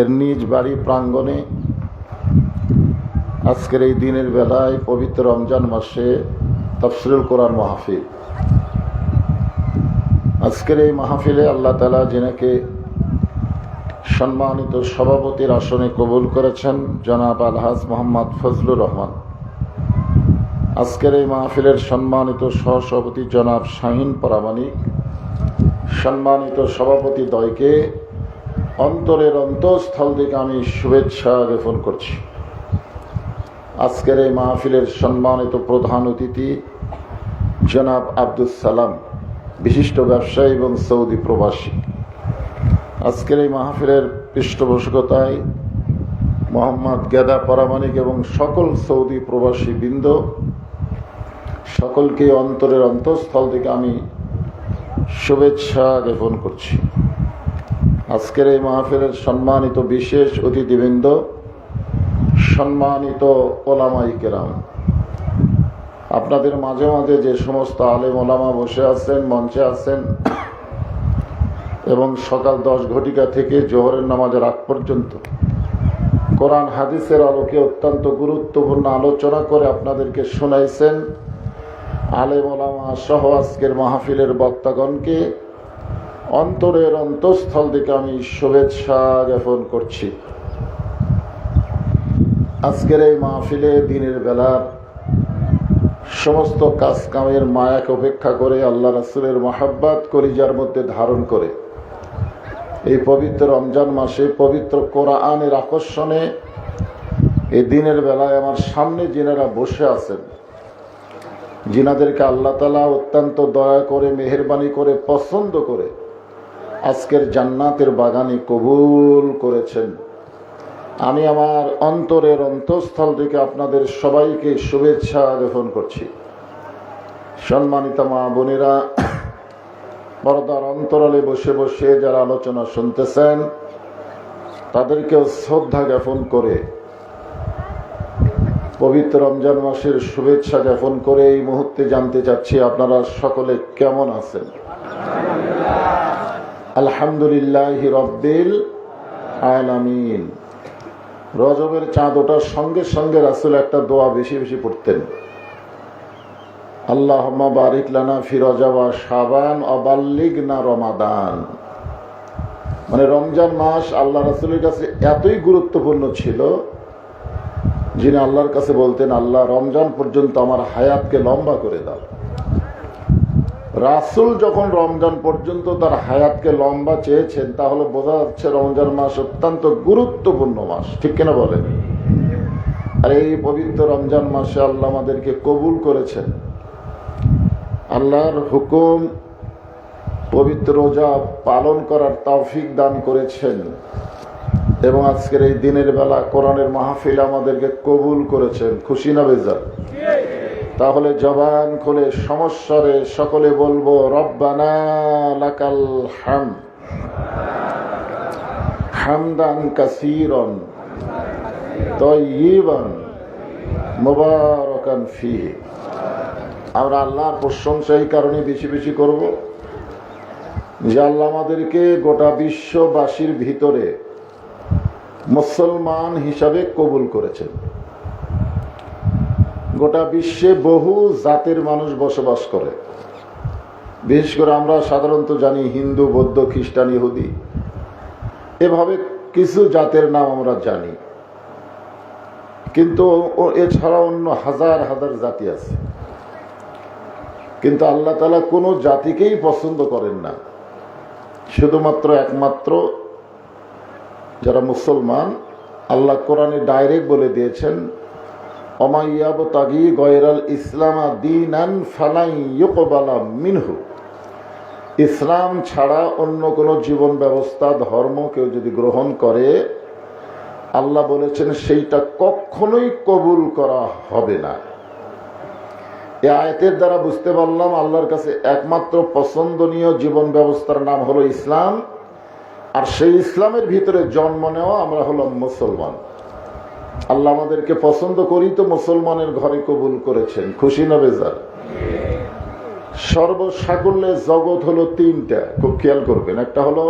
এর নিজ বাড়ি প্রাঙ্গণে। আজকের এই দিনের বেলায় পবিত্র রমজান মাসে তফসিরুল কোরআন মাহফিল। আজকের এই মাহফিলে আল্লাহ তালা যিনাকে সম্মানিত সভাপতির আসনে কবুল করেছেন, জনাব আলহাজ মোহাম্মদ ফজলুর রহমান। আজকের এই মাহফিলের সম্মানিত সহসভাপতি জনাব শাহিন পরামানিক সম্মানিত সভাপতি দয়কে অন্তরের অন্তঃস্থল থেকে আমি শুভেচ্ছা জ্ঞাপন করছি। আজকের এই মাহফিলের সম্মানিত প্রধান অতিথি জনাব আব্দুল সালাম, বিশিষ্ট ব্যবসায়ী এবং সৌদি প্রবাসী। আজকের এই মাহফিলের পৃষ্ঠপোষকতায় মোহাম্মদ গেদা পরামানিক এবং সকল সৌদি প্রবাসী বৃন্দ, সকলকে অন্তরের অন্তঃস্থল থেকে আমি শুভেচ্ছা জ্ঞাপন করছি। আজকের এই মাহফিলের সম্মানিত বিশেষ অতিথিবৃন্দ, সম্মানিত ওলামাই কেরাম। আপনাদের মাঝে মাঝে যে সমস্ত আলেম ওলামা বসে আছেন, মঞ্চে আছেন, এবং সকাল দশ ঘটিকা থেকে জোহরের নামাজের আগ পর্যন্ত কোরআন হাদিসের আলোকে অত্যন্ত গুরুত্বপূর্ণ আলোচনা করে আপনাদেরকে শোনাইছেন আলেম ওলামা সহ আজকের মাহফিলের বক্তাগণকে। অন্তরের অন্তঃস্থল থেকে আমি শুভেচ্ছা জ্ঞাপন করছি। আজকের এই মাহফিলে দিনের বেলার সমস্ত কাজ কামের মায়াকে উপেক্ষা করে আল্লাহ রাসুলের মাহাব্বাত কলিজার মধ্যে ধারণ করে। এই পবিত্র রমজান মাসে, পবিত্র কোরআনের আকর্ষণে এই দিনের বেলায় আমার সামনে যিনারা বসে আছেন, যিনাদেরকে আল্লাহ তালা অত্যন্ত দয়া করে, মেহরবানি করে, পছন্দ করে আজকের জান্নাতের বাগানে কবুল করেছেন। আমি আমার অন্তরের অন্তঃস্থল থেকে আপনাদের সবাইকে শুভেচ্ছা জ্ঞাপন করছি। সম্মানিত মা বোনেরা, পর্দার অন্তরালে বসে বসে যারা আলোচনা শুনতেছেন, তাদেরকেও শ্রদ্ধা জ্ঞাপন করে, পবিত্র রমজান মাসের শুভেচ্ছা জ্ঞাপন করে এই মুহূর্তে জানতে চাচ্ছি আপনারা সকলে কেমন আছেন? আলহামদুলিল্লাহ রব্বিল আলামিন। রজবের চাঁদ ওঠার সঙ্গে সঙ্গে রাসুল একটা দোয়া বেশি বেশি পড়তেন। আল্লাহ বারিক লানা ফিরজাবা সাবান অবাল্লিগ না রমাদান। মানে রমজান মাস আল্লাহ রাসুলের কাছে এতই গুরুত্বপূর্ণ ছিল, যিনি আল্লাহর কাছে বলতেন, আল্লাহ, রমজান পর্যন্ত আমার হায়াতকে লম্বা করে দাও। রাসুল যখন রমজান পর্যন্ত তার হায়াতকে লম্বা চেয়েছেন, তাহলে বোঝা যাচ্ছে রমজান মাস অত্যন্ত গুরুত্বপূর্ণ মাস। ঠিক কিনা বলেন? আর এই পবিত্র রমজান মাসে আল্লাহ আমাদেরকে কবুল করেছেন। আল্লাহর হুকুম, পবিত্র রোজা পালন করার তৌফিক দান করেছেন। এবং আজকের এই দিনের বেলা কোরআনের মাহফিল আমাদেরকে কবুল করেছেন। খুশি না বেজার? তাহলে জবান খুলে সমস্যারে সকলে বলব, রব্বানা লাকাল হাম। হামদান কাসিরন তয়িবান মুবারকান ফি আমরা আল্লাহর প্রশংসা এই কারণে বেশি বেশি করব যে আল্লাহ আমাদেরকে গোটা বিশ্ববাসীর ভিতরে মুসলমান হিসাবে কবুল করেছেন। গোটা বিশ্বে বহু জাতের মানুষ বসবাস করে। বিশেষ করে আমরা সাধারণত জানি হিন্দু, বৌদ্ধ, খ্রিস্টান, ইহুদি। এভাবে কিছু জাতের নাম আমরা জানি। কিন্তু এছাড়া অন্য হাজার হাজার জাতি আছে। কিন্তু আল্লাহ তালা কোনো জাতিকেই পছন্দ করেন না। শুধুমাত্র একমাত্র যারা মুসলমান, আল্লাহ কোরআনে ডাইরেক্ট বলে দিয়েছেন অমাইয়াব তাগি গয়রাল ইসলামা দিনান ফালাই ইয়কবালা মিনহু। ইসলাম ছাড়া অন্য কোনো জীবন ব্যবস্থা, ধর্ম কেউ যদি গ্রহণ করে, আল্লাহ বলেছেন সেইটা কখনোই কবুল করা হবে না। এ আয়তের দ্বারা বুঝতে পারলাম আল্লাহর কাছে একমাত্র পছন্দনীয় জীবন ব্যবস্থার নাম হলো ইসলাম, আর সেই ইসলামের ভিতরে জন্ম নেওয়া আমরা হলাম মুসলমান। আল্লাহ আমাদেরকে পছন্দ করি তো মুসলমানের ঘরে কবুল করেছেন। খুশি না বেজার? সর্বসাকুল্যে জগৎ হলো তিনটা। খুব খেয়াল করবেন, একটা হলো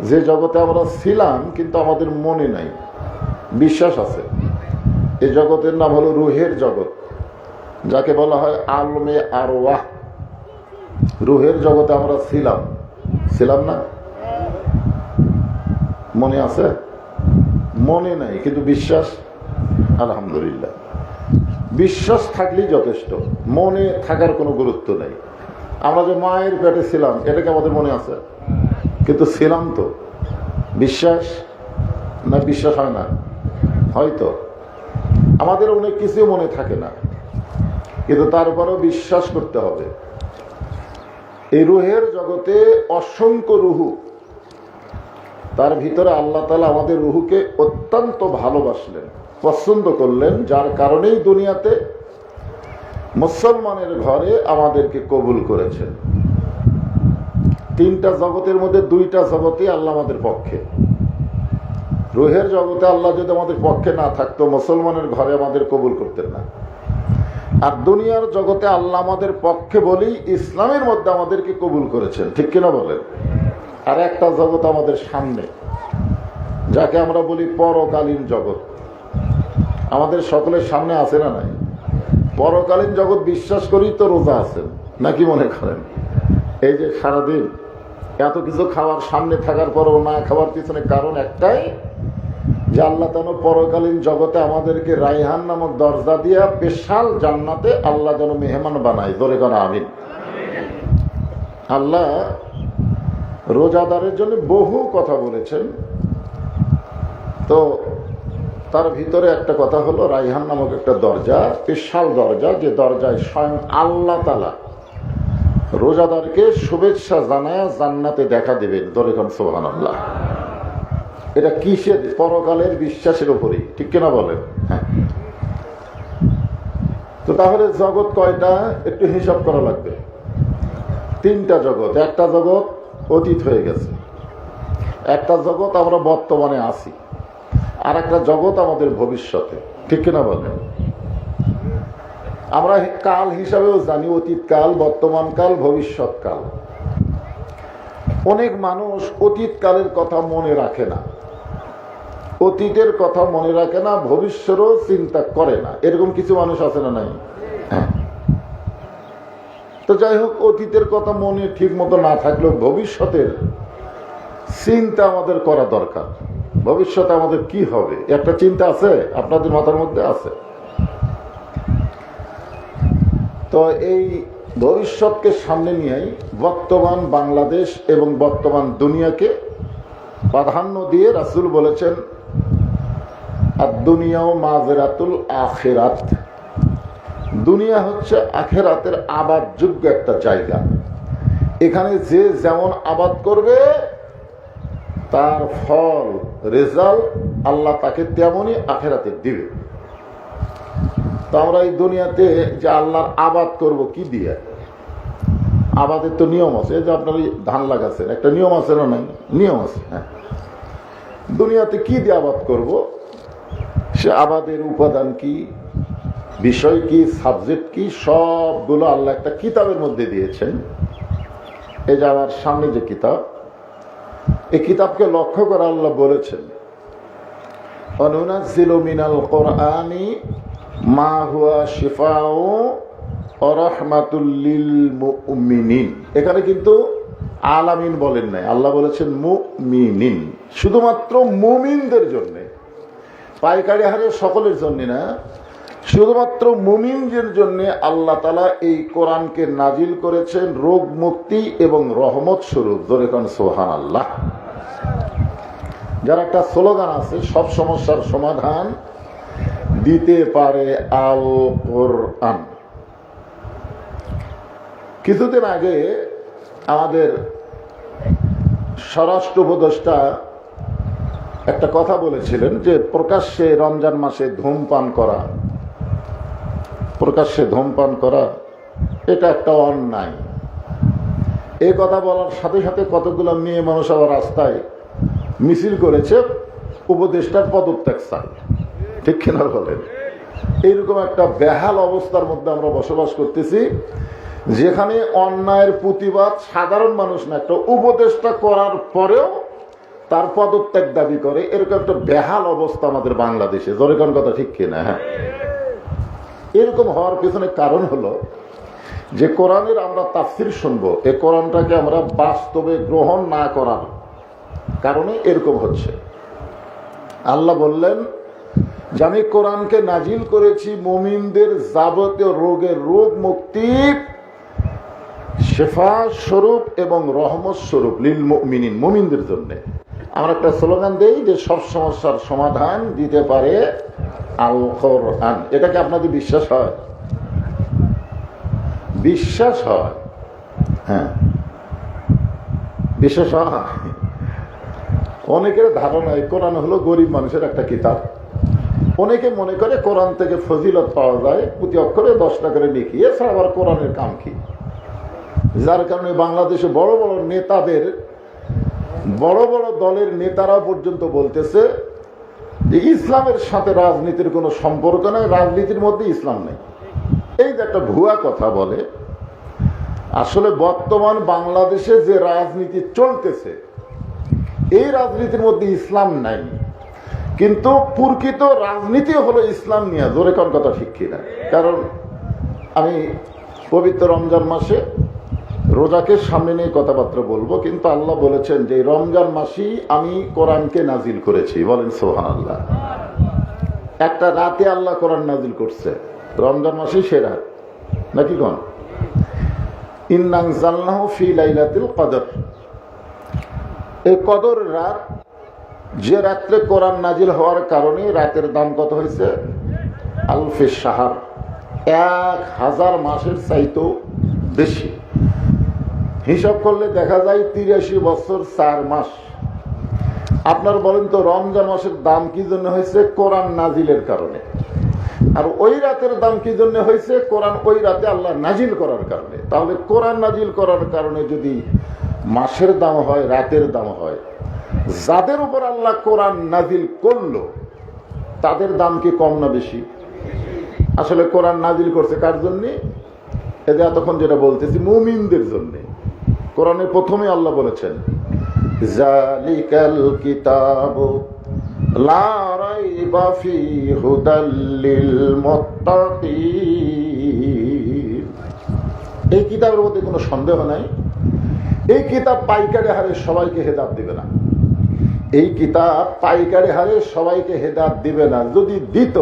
যে জগতে আমরা ছিলাম, কিন্তু আমাদের মনে নাই। বিশ্বাস আছে। এ জগতের নাম হলো রুহের জগৎ, যাকে বলা হয় আলমে আরওয়াহ। রুহের জগতে আমরা ছিলাম। ছিলাম না? মনে আছে? মনে নাই, কিন্তু বিশ্বাস, আলহামদুলিল্লাহ। বিশ্বাস থাকলেই যথেষ্ট, মনে থাকার কোনো গুরুত্ব নেই। আমরা যে মায়ের পেটে ছিলাম এটাকে আমাদের মনে আছে? কিন্তু ছিলাম তো। বিশ্বাস না বিশ্বাস হয় না? হয়তো। আমাদের অনেক কিছু মনে থাকে না। কিন্তু তারপরেও বিশ্বাস করতে হবে। এই রুহের জগতে অসংখ্য রুহু তার ভিতরে আল্লাহ তালা আমাদের রুহুকে অত্যন্ত ভালোবাসলেন, পছন্দ করলেন, যার কারণেই দুনিয়াতে মুসলমানের ঘরে আমাদেরকে কবুল করেছেন। তিনটা জগতের মধ্যে দুইটা জগতে আল্লাহ আমাদের পক্ষে। রুহের জগতে আল্লাহ যদি আমাদের পক্ষে না থাকতো, মুসলমানের ঘরে আমাদের কবুল করতেন না। আর দুনিয়ার জগতে আল্লাহ আমাদের পক্ষে বলেই ইসলামের মধ্যে আমাদেরকে কবুল করেছেন, ঠিক কিনা বলেন? আর একটা জগৎ আমাদের সামনে, যাকে আমরা বলি পরকালীন জগৎ। আমাদের সকলের সামনে আছে না নাই? পরকালীন জগৎ বিশ্বাস করি তো রোজা আছেন, নাকি মনে করেন? এই যে সারাদিন এত কিছু খাওয়ার সামনে থাকার পরেও না খাওয়ার পিছনে কারণ একটাই, যে আল্লাহ যেন পরকালীন জগতে আমাদেরকে রাইহান নামক দরজা দিয়া বিশাল জান্নাতে আল্লাহ যেন মেহমান বানায়। ধরে করা আমিন। আল্লাহ রোজাদারের জন্য বহু কথা বলেছেন। তো তার ভিতরে একটা কথা হলো, রাইহান নামক একটা দরজা, বিশাল দরজা, যে দরজায় স্বয়ং আল্লাহ তালা রোজাদারকে শুভেচ্ছা জানায় জান্নাতে দেখা দেবেন। দরেখান সোহান আল্লাহ এটা কিসের? পরকালের বিশ্বাসের উপরেই। ঠিক কিনা বলেন? হ্যাঁ। তো তাহলে জগৎ কয়টা? একটু হিসাব করা লাগবে। তিনটা জগৎ। একটা জগৎ অতীত হয়ে গেছে। একটা জগৎ আমরা বর্তমানে আছি আর একটা জগৎ আমাদের ভবিষ্যতে। ঠিক কিনা বলেন? আমরা কাল হিসাবেও জানি অতীত কাল বর্তমান কাল ভবিষ্যৎ কাল অনেক মানুষ অতীত কালের কথা মনে রাখে না। অতীতের কথা মনে রাখে না, ভবিষ্যতেরও চিন্তা করে না। এরকম কিছু মানুষ আছে না নাই? তো যাই হোক, অতীতের কথা মনে ঠিক মতো না থাকলেও ভবিষ্যতের চিন্তা আমাদের করা দরকার। ভবিষ্যতে আমাদের কি হবে? একটা চিন্তা আছে? আপনাদের মাথার মধ্যে আছে? তো এই ভবিষ্যৎকে সামনে নিয়েই বর্তমান বাংলাদেশ এবং বর্তমান দুনিয়াকে প্রাধান্য দিয়ে রাসুল বলেছেন আর দুনিয়াও মাজেরাতুল আখেরাত। দুনিয়া হচ্ছে আখেরাতের আবাদ যোগ্য একটা জায়গা। এখানে যে যেমন আবাদ করবে, তার ফল, রেজাল্ট আল্লাহ তাকে তেমনই আখেরাতে দিবে। তো আমরা এই দুনিয়াতে যে আল্লাহর আবাদ করব কি দিয়ে? আবাদের তো নিয়ম আছে যে আপনার ধান লাগাচ্ছেন, একটা নিয়ম আছে না নাই? নিয়ম আছে হ্যাঁ। দুনিয়াতে কি দিয়ে আবাদ করব? সে আবাদের উপাদান কি? বিষয় কি সাবজেক্ট কি, সবগুলো আল্লাহ একটা কিতাবের মধ্যে দিয়েছেন। এই যে আমার সামনে যে কিতাব, এই কিতাবকে লক্ষ্য করে আল্লাহ বলেছেন অনুনাজিলু মিনাল কোরআনি মা হুয়া শিফাউ রহমাতুল্লিল মুমিনিন। এখানে কিন্তু আলামিন বলেন নাই, আল্লাহ বলেছেন মুমিনিন। শুধুমাত্র মুমিনদের জন্য, পাইকারি হারে সকলের জন্য না শুধুমাত্র মুমিনদের জন্য আল্লাহ তালা এই কোরআনকে নাজিল করেছেন রোগ মুক্তি এবং রহমত স্বরূপ। দরেখন সোহান আল্লাহ যার একটা স্লোগান আছে, সব সমস্যার সমাধান দিতে পারে আল কোরআন কিছুদিন আগে আমাদের স্বরাষ্ট্র উপদেষ্টা একটা কথা বলেছিলেন যে প্রকাশ্যে রমজান মাসে ধূমপান করা প্রকাশ্যে ধূমপান করা, এটা একটা অন্যায়। এই কথা বলার সাথে সাথে কতগুলো মেয়ে মানুষ আবার রাস্তায় মিছিল করেছে, উপদেষ্টার পদত্যাগ চাই ঠিক কিনা বলেন? এইরকম একটা বেহাল অবস্থার মধ্যে আমরা বসবাস করতেছি, যেখানে অন্যায়ের প্রতিবাদ সাধারণ মানুষ না, একটা উপদেষ্টা করার পরেও তার পদত্যাগ দাবি করে। এরকম একটা বেহাল অবস্থা আমাদের বাংলাদেশে। জোরে কথা ঠিক কিনা? হ্যাঁ। এরকম হওয়ার পেছনে কারণ হলো যে কোরআনের আমরা তাফসির শুনব, এ কোরআনটাকে আমরা বাস্তবে গ্রহণ না করার কারণে এরকম হচ্ছে। আল্লাহ বললেন, যে আমি কোরআনকে নাজিল করেছি মুমিনদের যাবতীয় রোগের রোগ মুক্তি, শেফা স্বরূপ এবং রহমত স্বরূপ, লিল মুমিনিন, মুমিনদের জন্য। আমরা একটা স্লোগান দেই যে সব সমস্যার সমাধান দিতে পারে আল কোরআন এটাকে আপনাদের বিশ্বাস হয়? বিশ্বাস হয়। হ্যাঁ। বিশ্বাস হয়। অনেকের ধারণা কোরআন হলো গরিব মানুষের একটা কিতাব। অনেকে মনে করে কোরআন থেকে ফজিলত পাওয়া যায়, প্রতি অক্ষরে দশটা করে লিখি এছাড়া আবার কোরআনের কাম কি? যার কারণে বাংলাদেশে বড় বড় নেতাদের বড় বড় দলের নেতারা পর্যন্ত বলতেছে যে ইসলামের সাথে রাজনীতির কোনো সম্পর্ক নেই, রাজনীতির মধ্যে ইসলাম নেই। এই যে একটা ভুয়া কথা বলে, আসলে বর্তমান বাংলাদেশে যে রাজনীতি চলতেছে, এই রাজনীতির মধ্যে ইসলাম নাই। কিন্তু প্রকৃত রাজনীতি হলো ইসলাম নিয়ে, জোরে কোন কথা ঠিক কিনা। কারণ আমি পবিত্র রমজান মাসে রোজাকে সামনে নিয়ে কথাবার্তা বলব, কিন্তু আল্লাহ বলেছেন যে রমজান মাসি আমি কোরআনকে নাজিল করেছি। বলেন সোহান আল্লাহ একটা রাতে আল্লাহ কোরআন নাজিল করছে। রমজান মাসি সে রাত। নাকি কোন? ইন্নাং জাল্লাহ ফি লাইলাতিল কদর। এই কদর রাত, যে রাত্রে কোরআন নাজিল হওয়ার কারণে রাতের দাম কত হয়েছে? আলফে সাহার এক হাজার মাসের চাইতেও বেশি। হিসাব করলে দেখা যায় তিরাশি বছর চার মাস। আপনার বলেন তো, রমজান মাসের দাম কি জন্য হয়েছে? কোরআন নাজিলের কারণে। আর ওই রাতের দাম কি জন্য হয়েছে? কোরআন ওই রাতে আল্লাহ নাজিল করার কারণে। তাহলে কোরআন নাজিল করার কারণে যদি মাসের দাম হয়, রাতের দাম হয়, যাদের উপর আল্লাহ কোরআন নাজিল করল, তাদের দাম কি কম না বেশি? আসলে কোরআন নাজিল করছে কার জন্যে? এতক্ষণ যেটা বলতেছি, মুমিনদের জন্যে। কোরআনের প্রথমে আল্লাহ বলেছেন কিতাব লা এই কিতাবের মধ্যে কোনো সন্দেহ নাই। এই কিতাব পাইকারি হারে সবাইকে হেদাত দিবে না। এই কিতাব পাইকারি হারে সবাইকে হেদাত দিবে না। যদি দিত,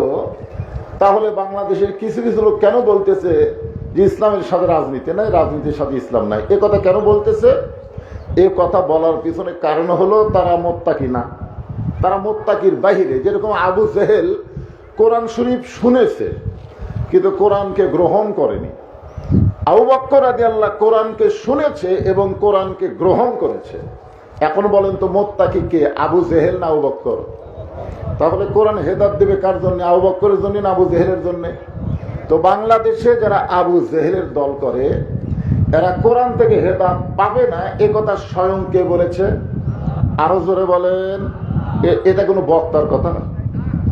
তাহলে বাংলাদেশের কিছু কিছু লোক কেন বলতেছে যে ইসলামের সাথে রাজনীতি নাই, রাজনীতির সাথে ইসলাম নাই। এ কথা কেন বলতেছে? এ কথা বলার পিছনে কারণ হলো তারা মোত্তাকি না। তারা মোত্তাকির বাহিরে। যেরকম আবু জেহেল কোরআন শরীফ শুনেছে, কিন্তু কোরআনকে গ্রহণ করেনি। আবু বক্কর আদি আল্লাহ কোরআনকে শুনেছে এবং কোরআনকে গ্রহণ করেছে। এখন বলেন তো মোত্তাকি কে? আবু জেহেল না আবু বক্কর? তাহলে কোরআন হেদাত দেবে কার জন্য? আবু বক্করের জন্য না আবু জেহেলের জন্য? তো বাংলাদেশে যারা আবু জেহেলের দল করে, এরা কোরআন থেকে হেদাত পাবে না, এ কথা স্বয়ং কে বলেছে? আরও জোরে বলেন এটা কোনো বক্তার কথা না,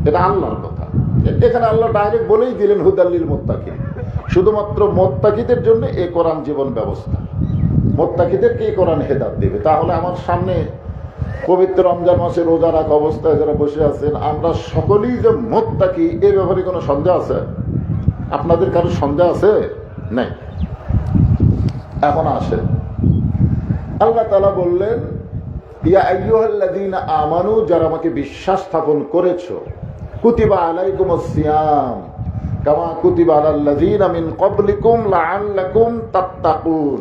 এটা আল্লাহর কথা। এখানে আল্লাহ ডাইরেক্ট বলেই দিলেন হুদাল্লিল মোত্তাকি শুধুমাত্র মোত্তাকিদের জন্য এ কোরআন জীবন ব্যবস্থা। মোত্তাকিদেরকে এই কোরআন হেদাত দেবে? তাহলে আমার সামনে পবিত্র রমজান মাসে রোজা রাখা অবস্থায় যারা বসে আছেন, আমরা সকলেই যে মোত্তাকি, এ ব্যাপারে কোনো সন্দেহ আছে? আপনাদের কারও সন্দেহ আছে? নাই। এখন আসেন। আল্লাহ তালা বললেন, ইয়া আইয়ুহাল্লাযীনা আমানু, যারা আমাকে বিশ্বাস স্থাপন করেছ, কুতিবা আলাইকুম সিয়াম, কামা কুতিবা আলাল্লাযীনা মিন ক্বাবলিকুম লাআল্লাকুম তাত্তাকুন।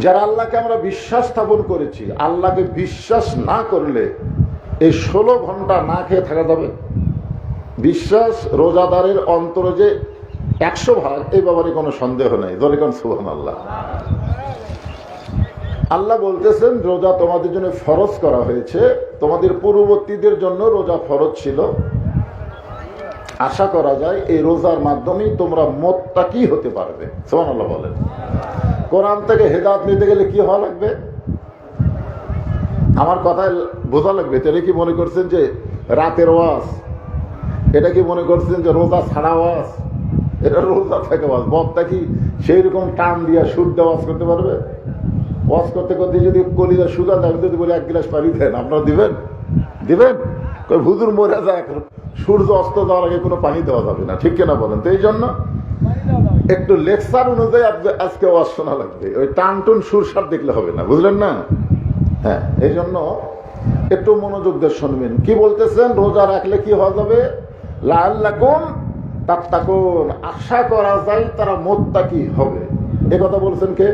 যারা আল্লাহকে আমরা বিশ্বাস স্থাপন করেছি, আল্লাহকে বিশ্বাস না করলে এই ষোলো ঘণ্টা না খেয়ে থাকা যাবে? বিশ্বাস রোজাদারের অন্তরে যে একশো ভাগ, এই ব্যাপারে কোনো সন্দেহ নেই। দলিকন সুহান আল্লাহ আল্লাহ বলতেছেন, রোজা তোমাদের জন্য ফরজ করা হয়েছে। তোমাদের পূর্ববর্তীদের জন্য রোজা ফরজ ছিল। আশা করা যায়, এই রোজার মাধ্যমেই তোমরা মতটা কি হতে পারবে। সোহান আল্লাহ বলেন। কোরআন থেকে হেদাত নিতে গেলে কি হওয়া লাগবে? আমার কথায় বোঝা লাগবে। তাহলে কি মনে করছেন যে রাতের ওয়াজ এটা কি মনে করছেন যে রোজা ছাড়া ওয়াজ এটা রোজা থাকে ওয়াজ বক্তা কি সেই রকম টান দিয়া সুর দেওয়াজ করতে পারবে? ওয়াজ করতে করতে যদি কলিজা সুগার আমি যদি বলি এক গ্লাস পানি দেন, আপনারা দিবেন? দিবেন? কই হুজুর মরে যায় সূর্য অস্ত যাওয়ার আগে কোনো পানি দেওয়া যাবে না। ঠিক কিনা বলেন? তো এই জন্য একটু লেকচার অনুযায়ী আজকে- আজকে ওয়াজ শোনা লাগবে। ওই টান টুন সুরসার দেখলে হবে না, বুঝলেন না? হ্যাঁ এই জন্য একটু মনোযোগ দিয়ে শুনবেন। কি বলতেছেন? রোজা রাখলে কি হওয়া যাবে? লাল লাকুম তাত্তাকুন। আশা করা যায় তারা মোত্তাকি হবে। এ কথা বলছেন কে?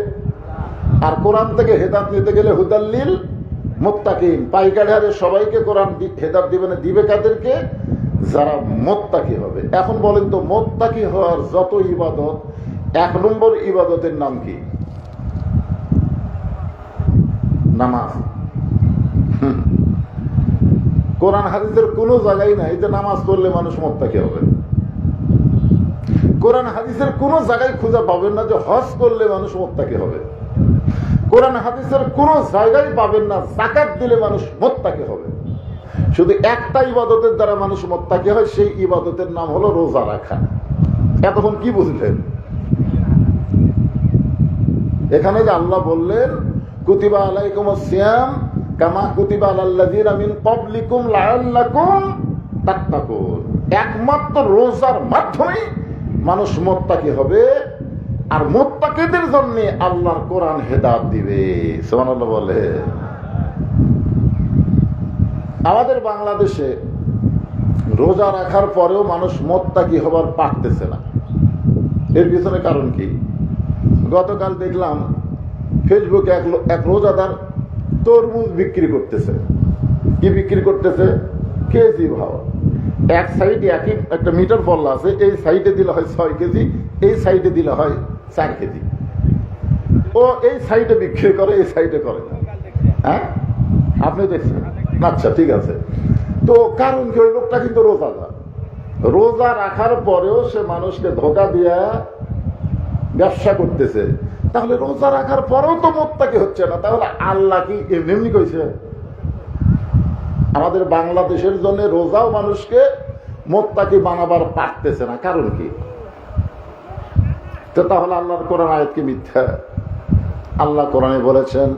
আর কোরআন থেকে হেদাত নিতে গেলে হুদাল্লিল মোত্তাকিন। পাইকারি হারে সবাইকে কোরআন হেদাত দিবে না, দিবে কাদেরকে? যারা মোত্তাকি হবে। এখন বলেন তো, মোত্তাকি হওয়ার যত ইবাদত, এক নম্বর ইবাদতের নাম কি? নামাজ। কোরআন হাদিসের কোনো জায়গায় নাই যে নামাজ পড়লে মানুষ মোত্তাকি হবে। কোরআন হাদিসের কোনো জায়গায় খুঁজে পাবেন না যে হজ করলে মানুষ মোত্তাকি হবে। কোরআন হাদিসের কোনো জায়গায় পাবেন না জাকাত দিলে মানুষ মোত্তাকি হবে। শুধু একটা ইবাদতের দ্বারা মানুষ মোত্তাকি হয়, সেই ইবাদতের নাম হলো রোজা রাখা। এতক্ষণ কি বুঝলেন? এখানে যে আল্লাহ বললেন, কুতিবা আলাইকুম সিয়াম কামা কুতিবা আলাল্লাযিনা মিন ক্বাবলিকুম লাআল্লাকুম তাত্তাকুন। একমাত্র রোজার মাধ্যমে মানুষ মোত্তাকি হবে আর মোত্তাকিদের জন্য আল্লাহর কোরআন হেদাত দিবে। সুবহানাল্লাহ বলে। আমাদের বাংলাদেশে রোজা রাখার পরেও মানুষ মোত্তাকি হবার পারতেছে না। এর পিছনে কারণ কি? গতকাল দেখলাম ফেসবুকে এক এক রোজাদার তরমুজ বিক্রি করতেছে। কি বিক্রি করতেছে? কেজি ভাও এক সাইডে একই একটা মিটার পল্লা আছে, এই সাইডে দিলে হয় ছয় কেজি, এই সাইডে দিলে হয় চার কেজি। ও এই সাইডে বিক্রি করে, এই সাইডে করে না। হ্যাঁ? আপনি দেখছেন? আচ্ছা ঠিক আছে। তো কারণ কি? ওই লোকটা কিন্তু রোজা রোজাদার। রোজা রাখার পরেও সে মানুষকে ধোকা দিয়া ব্যবসা করতেছে। তাহলে রোজা রাখার পরেও তো মোত্তাকি হচ্ছে না। তাহলে আল্লাহ কি এমনি এমনি কইছে? আমাদের বাংলাদেশের জন্য রোজাও মানুষকে মোত্তাকি বানাবার পারতেছে না। কারণ কি? তো তাহলে আল্লাহর কোরআন আয়াত কি মিথ্যা? আল্লাহ কোরআনে বলেছেন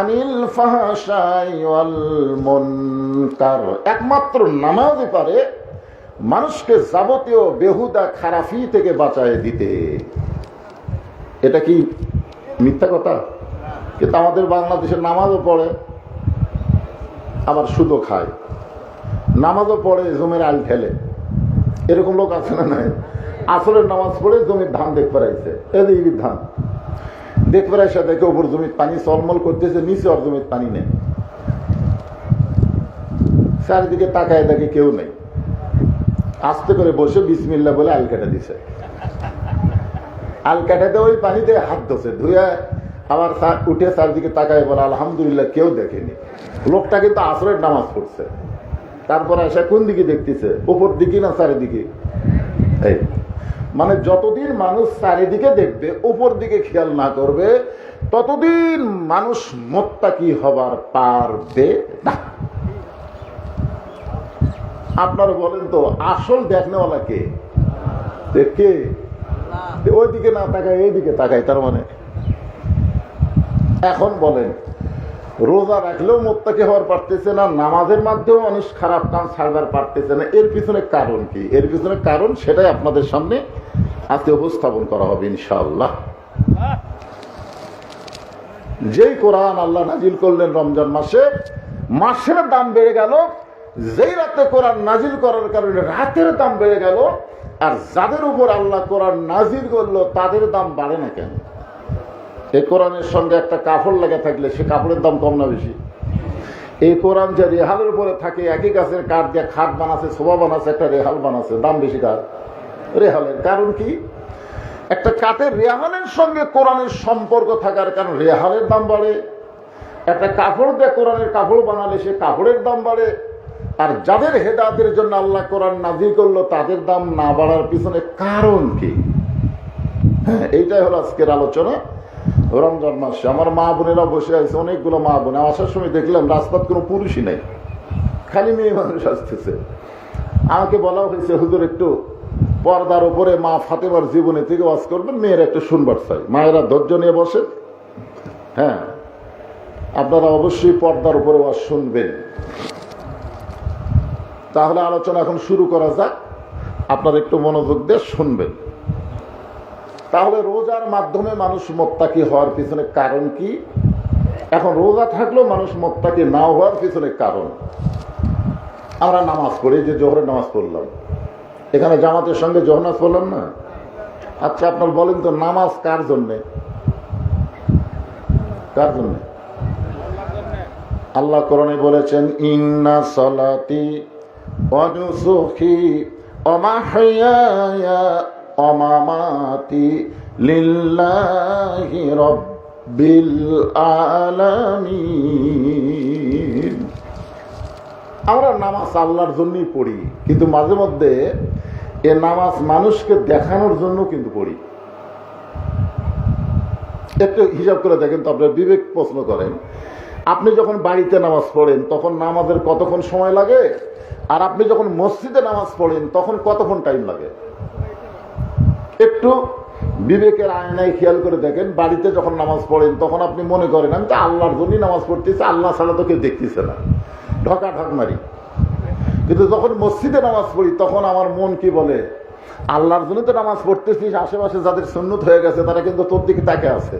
আনিল ফাহশাই ওয়াল মুনকার। একমাত্র নামাজই পারে মানুষকে যাবতীয় বেহুদা খারাফি থেকে বাঁচায় দিতে। এটা কি মিথ্যা কথা? কিন্তু আমাদের বাংলাদেশের নামাজও পড়ে, আবার সুদও খায়। নামাজও পড়ে, জমির আল ঠেলে। এরকম লোক আছে না নাই? আসরের নামাজ পড়ে জমির ধান দেখতে পারাইছে। এদিকে ধান। দেখতে পারাইছে, দেখে ওপর জমির পানি চলমল করতেছে, নিচে আর জমির পানি নেই। চারিদিকে তাকায় দেখে কেউ নেই। আস্তে করে বসে বিসমিল্লা বলে আল কাটা দিছে। আল কাটাতে ওই পানিতে হাত ধসে ধুয়ে আবার উঠে চারদিকে তাকায় বলে, আলহামদুলিল্লাহ, কেউ দেখেনি। লোকটা কিন্তু আসরের নামাজ পড়ছে। তারপরে এসে কোন দিকে দেখতেছে? উপর দিকে না চারিদিকে? এই মানে যতদিন মানুষ চারিদিকে দেখবে, উপর দিকে খেয়াল না করবে, ততদিন মানুষ মোত্তাকি হবার পারবে না। আপনারা বলেন তো, আসল দেখনেওয়ালা কে? কে ওইদিকে না তাকায়, এইদিকে তাকায়, তার মানে। এখন বলেন, রোজা রাখলেও মোত্তাকি হওয়ার পারতেছে না, নামাজের মাধ্যমেও মানুষ খারাপ কাম ছাড়বার পারতেছে না। এর পিছনে কারণ কি? এর পিছনে কারণ সেটাই আপনাদের সামনে আজকে উপস্থাপন করা হবে, ইনশাআল্লাহ। যেই কোরআন আল্লাহ নাজিল করলেন রমজান মাসে, মাসের দাম বেড়ে গেল যেই রাতে কোরআন নাজিল করার কারণে রাতের দাম বেড়ে গেল, আর যাদের উপর আল্লাহ কোরআন নাজিল করল, তাদের দাম বাড়ে না কেন? এই কোরআনের সঙ্গে একটা কাপড় লেগে থাকলে সে কাপড়ের দাম কম না বেশি। এই কোরআন যে রেহালের উপরে থাকে, একই গাছের কাঠ দিয়ে খাট বানাচ্ছে শোভা বানাচ্ছে একটা রেহাল বানাচ্ছে দাম বেশি কার? রেহালের। কারণ কি? একটা কাঠের রেহালের সঙ্গে কোরআনের সম্পর্ক থাকার কারণ রেহালের দাম বাড়ে। একটা কাপড় দিয়ে কোরআনের কাপড় বানালে সে কাপড়ের দাম বাড়ে। আর যাদের হেদাতের জন্য আল্লাহ কোরআন নাজিল করল, তাদের দাম না বাড়ার পিছনে কারণ কি? হ্যাঁ এইটাই হলো আজকের আলোচনা। রমজান মাসে আমার মা বোনেরা বসে আছে, অনেকগুলো মা বোন। আসার সময় দেখলাম রাস্তার কোনো পুরুষই নেই। খালি মেয়ে মানুষ আসতেছে। আমাকে বলা হয়েছে, হুজুর, একটু পর্দার উপরে মা ফাতেমার জীবনে থেকে ওয়াজ করবেন, মেয়েরা একটু শুনবার চাই। মায়েরা ধৈর্য নিয়ে বসেন। হ্যাঁ আপনারা অবশ্যই পর্দার উপরে ওয়াজ শুনবেন। তাহলে আলোচনা এখন শুরু করা যাক। আপনারা একটু মনোযোগ দিয়ে শুনবেন। তাহলে রোজার মাধ্যমে মানুষ মোত্তাকি হওয়ার পিছনে কারণ কি? এখন রোজা থাকলেও মানুষ মোত্তাকি না হওয়ার পিছনে কারণ। আমরা নামাজ পড়ি যে জোহরের নামাজ পড়লাম। এখানে জামাতের সঙ্গে জোহর নামাজ পড়লাম না? আচ্ছা আপনার বলেন তো, নামাজ কার জন্যে? কার জন্যে? আল্লাহ করণে বলেছেন, ইন্না সলাতি অনুসুখী অমাহয়ায়া অমামাতি লিল্লাহি রব্বিল আলামিন আমরা নামাজ আল্লাহর জন্যই পড়ি, কিন্তু মাঝে মধ্যে এ নামাজ মানুষকে দেখানোর জন্য কিন্তু পড়ি। একটু হিসাব করে দেখেন তো আপনার বিবেক প্রশ্ন করেন। আপনি যখন বাড়িতে নামাজ পড়েন, তখন নামাজের কতক্ষণ সময় লাগে? আর আপনি যখন মসজিদে নামাজ পড়েন, তখন কতক্ষণ টাইম লাগে? একটু বিবেকের আয়নায় খেয়াল করে দেখেন, বাড়িতে যখন নামাজ পড়েন, তখন আপনি মনে করেন, আমি তো আল্লাহর জন্যই নামাজ পড়তেছি, আল্লাহ ছাড়া তো কেউ দেখতেছে না। ঢকা ঢক মারি। কিন্তু যখন মসজিদে নামাজ পড়ি, তখন আমার মন কি বলে? আল্লাহর জন্য তো নামাজ পড়তেছিস আশেপাশে যাদের সুন্নত হয়ে গেছে, তারা কিন্তু তোর দিকে তাকে আছে।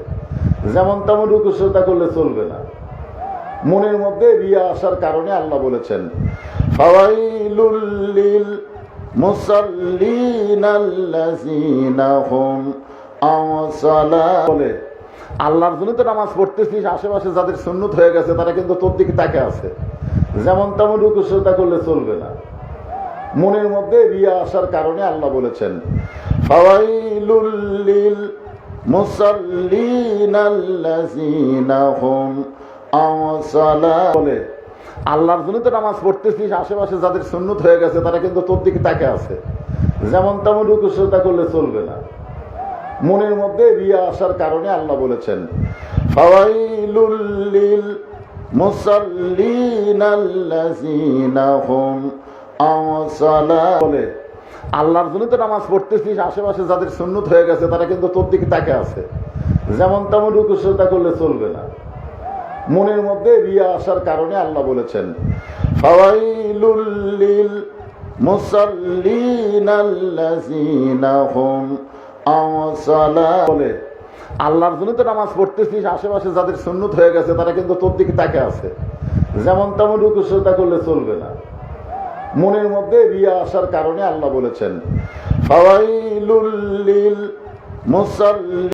যেমন তেমন রুকু শ্রদ্ধা করলে চলবে না। মনের মধ্যে রিয়া আসার কারণে আল্লাহ বলেছেন ফাওয়াইলুল লিল মুসাল্লিনাল্লাযীনা হুম আন সালাত বলে, আল্লাহর জন্য তো নামাজ পড়তেছিস, আশেপাশে যাদের সুন্নত হয়ে গেছে, তারা কিন্তু তোর দিকে তাকে আছে। যেমন তেমন রুকু শ্রদ্ধা করলে চলবে না। মনের মধ্যে রিয়া আসার কারণে আল্লাহ বলেছেন, ফাওয়াইলুল লিল মুসাল্লিনাল্লাযীনা হুম আন সালাত বলে আল্লাহর জন্য তো নামাজ পড়তেছিস, আশেপাশে যাদের সুন্নত হয়ে গেছে, তারা কিন্তু তোর দিকে তাকে আছে। যেমন তেমন রুকু শ্রদ্ধা করলে চলবে না। মনের মধ্যে রিয়া আসার কারণে আল্লাহ বলেছেন বলে, আল্লাহর জন্য তো নামাজ পড়তেছিস, আশেপাশে যাদের সুন্নত হয়ে গেছে, তারা কিন্তু তোর দিকে তাকে আছে। যেমন তেমন রুকু শ্রদ্ধা করলে চলবে না। মনের মধ্যে রিয়া আসার কারণে আল্লাহ বলেছেন বলে, আল্লাহর জন্য তো নামাজ পড়তেছিস, আশেপাশে যাদের সুন্নত হয়ে গেছে, তারা কিন্তু তোর দিকে তাকে আছে। যেমন তেমন রুকু শ্রদ্ধা করলে চলবে না। মনের মধ্যে রিয়া আসার কারণে আল্লাহ বলেছেন